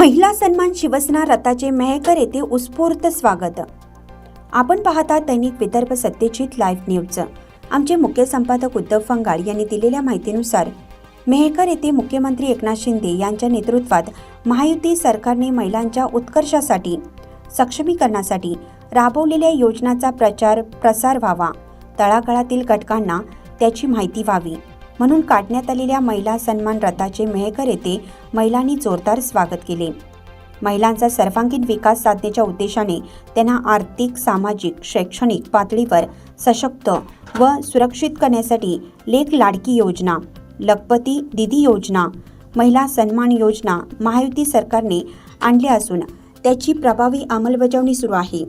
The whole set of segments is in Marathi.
महिला सन्मान शिवसेना रथाचे मेहकर येथे उत्स्फूर्त स्वागत. आपण पाहता दैनिक विदर्भ सत्यजित लाईव्ह न्यूज. आमचे मुख्य संपादक उद्धव फंगाळ यांनी दिलेल्या माहितीनुसार मेहकर येथे मुख्यमंत्री एकनाथ शिंदे यांच्या नेतृत्वात महायुती सरकारने महिलांच्या उत्कर्षासाठी सक्षमीकरणासाठी राबवलेल्या योजनांचा प्रचार प्रसार व्हावा. तळागाळातील घटकांना त्याची माहिती व्हावी. म्हणून काढण्यात आलेल्या महिला सन्मान रथाचे मेहकर येथे महिलांनी जोरदार स्वागत केले. महिलांचा सर्वांगीण विकास साधण्याच्या उद्देशाने त्यांना आर्थिक सामाजिक शैक्षणिक पातळीवर सशक्त व सुरक्षित करण्यासाठी लेख लाडकी योजना लखपती दिदी योजना महिला सन्मान योजना महायुती सरकारने आणल्या असून त्याची प्रभावी अंमलबजावणी सुरू आहे.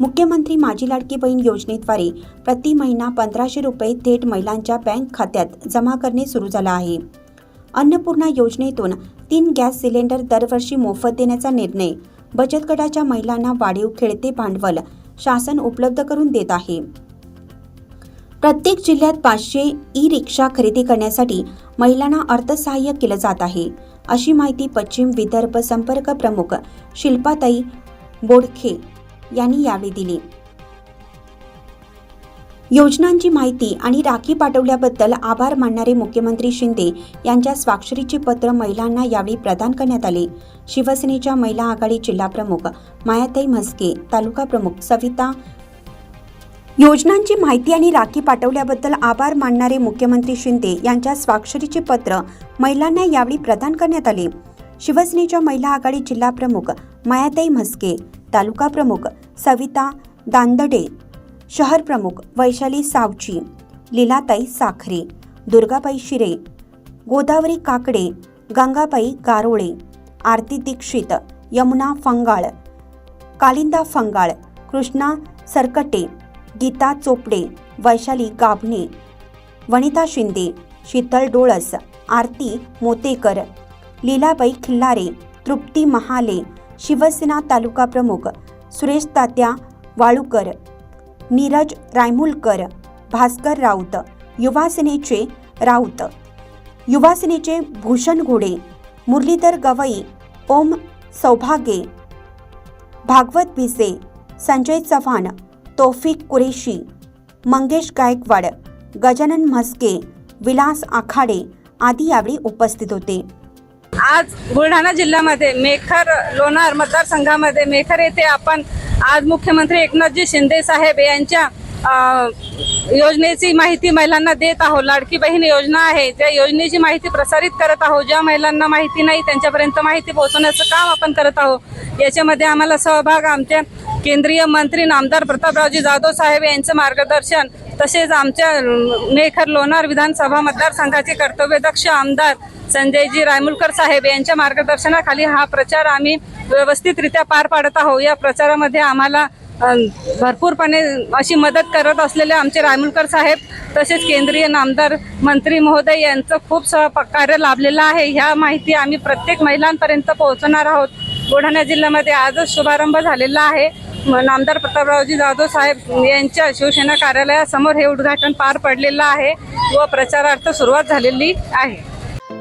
मुख्यमंत्री माझी लाडकी बहीण योजनेद्वारे प्रति महिना पंधराशे रुपये थेट महिलांच्या बँक खात्यात जमा करणे सुरू झालं आहे. अन्नपूर्णा योजनेतून तीन गॅस सिलेंडर दरवर्षी मोफत देण्याचा निर्णय बचत गटाच्या महिलांना वाढीव खेळते भांडवल शासन उपलब्ध करून देत आहे. प्रत्येक जिल्ह्यात पाचशे ई रिक्षा खरेदी करण्यासाठी महिलांना अर्थसहाय्य केलं जात आहे अशी माहिती पश्चिम विदर्भ संपर्क प्रमुख शिल्पाताई बोडखे यांनी यावेळी दिली. योजनांची माहिती आणि राखी पाठवल्याबद्दल आभार मानणारे मुख्यमंत्री शिंदे यांच्या स्वाक्षरीचे पत्र महिलांना यावेळी प्रदान करण्यात आले. शिवसेनेच्या महिला आघाडी जिल्हाप्रमुख मायाताई म्हस्के तालुका प्रमुख सविता. योजनांची माहिती आणि राखी पाठवल्याबद्दल आभार मानणारे मुख्यमंत्री शिंदे यांच्या स्वाक्षरीचे पत्र महिलांना यावेळी प्रदान करण्यात आले. शिवसेनेच्या महिला आघाडी जिल्हाप्रमुख मायाताई म्हस्के तालुका प्रमुख सविता दांदडे शहर प्रमुख वैशाली सावची लीलाताई साखरे दुर्गाबाई शिरे गोदावरी काकडे गंगाबाई गारोळे आरती दीक्षित यमुना फंगाळ कालिंदा फंगाळ कृष्णा सरकटे गीता चोपडे वैशाली गाभणे वनिता शिंदे शीतल डोळस आरती मोतेकर लीलाबाई खिल्लारे तृप्ती महाले शिवसेना तालुका प्रमुख सुरेश तात्या वाळूकर नीरज रायमुलकर भास्कर राऊत युवासेनेचे राऊत युवासेनेचे भूषण घोडे मुरलीधर गवई ओम सौभागे भागवत भिसे संजय चव्हाण तौफिक कुरेशी मंगेश गायकवाड गजानन म्हस्के विलास आखाडे आदी यावेळी उपस्थित होते. आज बुलढाणा जिल्ह्यामध्ये मेखर लोणार मतदारसंघामध्ये मेखर येथे आपण आज मुख्यमंत्री एकनाथजी शिंदे साहेब यांच्या योजनेची माहिती महिलांना देत आहोत. लाडकी बहीण योजना आहे. त्या योजनेची माहिती प्रसारित करत आहोत ज्या महिलांना माहिती नाही त्यांच्यापर्यंत माहिती पोहोचवण्याचं काम आपण करत आहोत. याच्यामध्ये आम्हाला सहभाग आमच्या केंद्रीय मंत्री नामदार प्रतापरावजी जाधव साहेब यांचं मार्गदर्शन तसेच आमच्या मेखर लोणार विधानसभा मतदारसंघाचे कर्तव्यदक्ष आमदार संजयजी रायमुलकर साहेब यांच्या मार्गदर्शनाखाली हा प्रचार आम्ही व्यवस्थितरित्या पार पाडत आहोत. या प्रचारामध्ये आम्हाला भरपूरपणे अशी मदत करत असलेले आमचे रायमुलकर साहेब तसेच केंद्रीय नामदार मंत्री महोदय यांचं खूप सहकार्य लाभलेलं आहे. ह्या माहिती आम्ही प्रत्येक महिलांपर्यंत पोहोचणार आहोत. बुलढाणा जिल्ह्यामध्ये आजच शुभारंभ झालेला आहे. म- नामदार प्रतापरावजी जाधव साहेब यांच्या शिवसेना कार्यालयासमोर हे उद्घाटन पार पडलेलं आहे व प्रचारार्थ सुरुवात झालेली आहे.